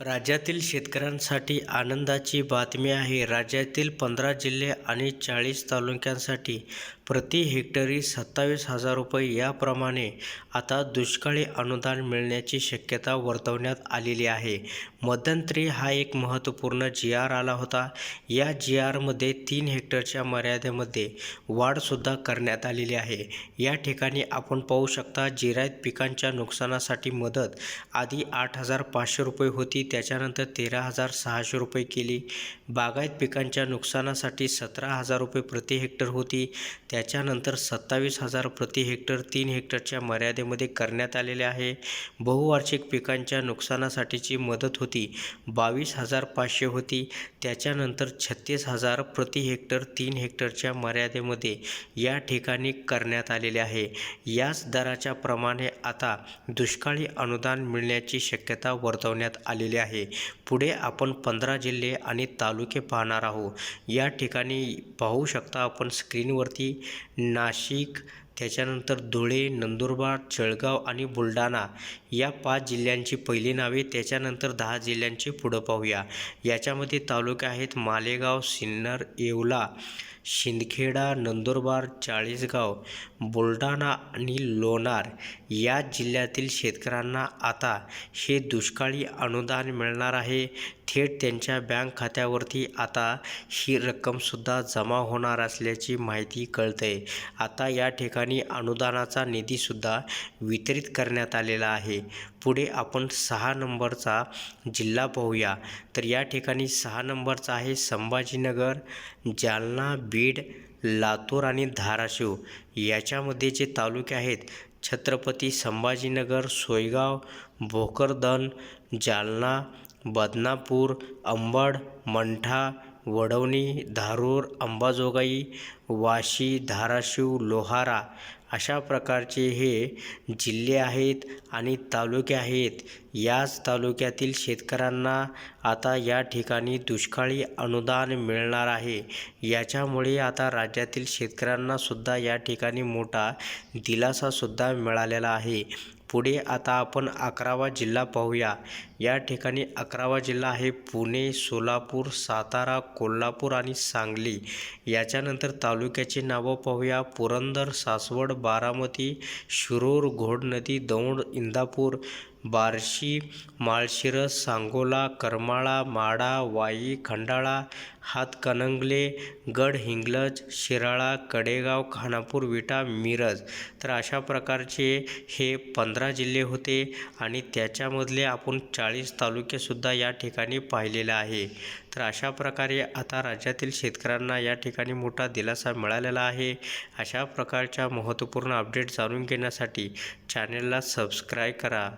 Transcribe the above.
राज्यातील शेतकऱ्यांसाठी आनंदाची बातमी आहे. राज्यातील पंधरा जिल्हे आणि चाळीस तालुक्यांसाठी प्रति हेक्टरी सत्तावीस हजार रुपये याप्रमाणे आता दुष्काळी अनुदान मिळण्याची शक्यता वर्तवण्यात आलेली आहे. मध्यंतरी हा एक महत्त्वपूर्ण जी आर आला होता. या जी आरमध्ये तीन हेक्टरच्या मर्यादेमध्ये वाढसुद्धा करण्यात आलेली आहे. या ठिकाणी आपण पाहू शकता जिरायत पिकांच्या नुकसानासाठी मदत आधी आठ हजार पाचशे रुपये होती त्याच्यानंतर तेरा हजार सहाशे रुपये केली. बागायत पिकांच्या नुकसानासाठी सतरा हजार रुपये प्रति हेक्टर होती. त्याच्यानंतर सत्तावीस हजार प्रति हेक्टर तीन हेक्टरच्या मर्यादेमध्ये करण्यात आलेले आहे. बहुवार्षिक पिकांच्या नुकसानासाठीची मदत होती. बावीस हजार पाचशे होती. त्याच्यानंतर छत्तीस हजार प्रति हेक्टर तीन हेक्टरच्या मर्यादेमध्ये या ठिकाणी करण्यात आलेले आहे. याच दराच्या प्रमाणे आता दुष्काळी अनुदान मिळण्याची शक्यता वर्तवण्यात आलेली आहे. पुढे आपण पंधरा जिल्हे आणि तालुके पाहणार आहोत. या ठिकाणी पाहू शकता आपण स्क्रीनवरती नाशिक त्याच्यानंतर धुळे नंदुरबार जळगाव आणि बुलढाणा या पाच जिल्ह्यांची पहिली नावे त्याच्यानंतर दहा जिल्ह्यांची पुढं पाहूया. याच्यामध्ये तालुके आहेत मालेगाव सिन्नर येवला शिंदखेडा नंदुरबार चाळीसगाव बुलढाणा आणि लोणार. या जिल्ह्यातील शेतकऱ्यांना आता हे दुष्काळी अनुदान मिळणार आहे. थेट त्यांच्या बँक खात्यावरती आता ही रक्कमसुद्धा जमा होणार असल्याची माहिती कळते आता या ठिकाणी अनुदानाचा निधीसुद्धा वितरित करण्यात आलेला आहे. पुढे आपण सहा नंबरचा जिल्हा पाहूया. तर या ठिकाणी सहा नंबरचा आहे संभाजीनगर जालना बीड लातूर आणि धाराशिव. याच्यामध्ये जे तालुके आहेत छत्रपती संभाजीनगर सोयगाव भोकरदन जालना बदनापूर अंबड मंठा वडवणी धारूर अंबाजोगाई वाशी धाराशिव लोहारा अशा प्रकारचे हे जिल्हे आहेत आणि तालुके आहेत. याच तालुक्यातील शेतकऱ्यांना आता या ठिकाणी दुष्काळी अनुदान मिळणार आहे. याच्यामुळे आता राज्यातील शेतकऱ्यांनासुद्धा या ठिकाणी मोठा दिलासासुद्धा मिळालेला आहे. पुढे आता आपण अकरावा जिल्हा पाहूया. या ठिकाणी अकरावा जिल्हा आहे पुणे सोलापूर सातारा कोल्हापूर आणि सांगली. याच्यानंतर तालु तालुक्याचे नावं पाहूया. पुरंदर सासवड बारामती शिरूर घोडनदी दौंड इंदापूर बार्शी माळशिरस सांगोला करमाळा माढा वाई खंडाळा हातकणंगले गडहिंग्लज शिराळा कडेगाव खानापूर विटा मिरज. तर अशा प्रकारचे हे पंधरा जिल्हे होते आणि त्याच्यामधले आपण चाळीस तालुकेसुद्धा या ठिकाणी पाहिलेले आहे. तर अशा प्रकारे आता राज्यातील शेतकऱ्यांना या ठिकाणी मोठा दिलासा मिळालेला आहे. अशा प्रकारच्या महत्त्वपूर्ण अपडेट जाणून घेण्यासाठी चॅनेलला सबस्क्राईब करा.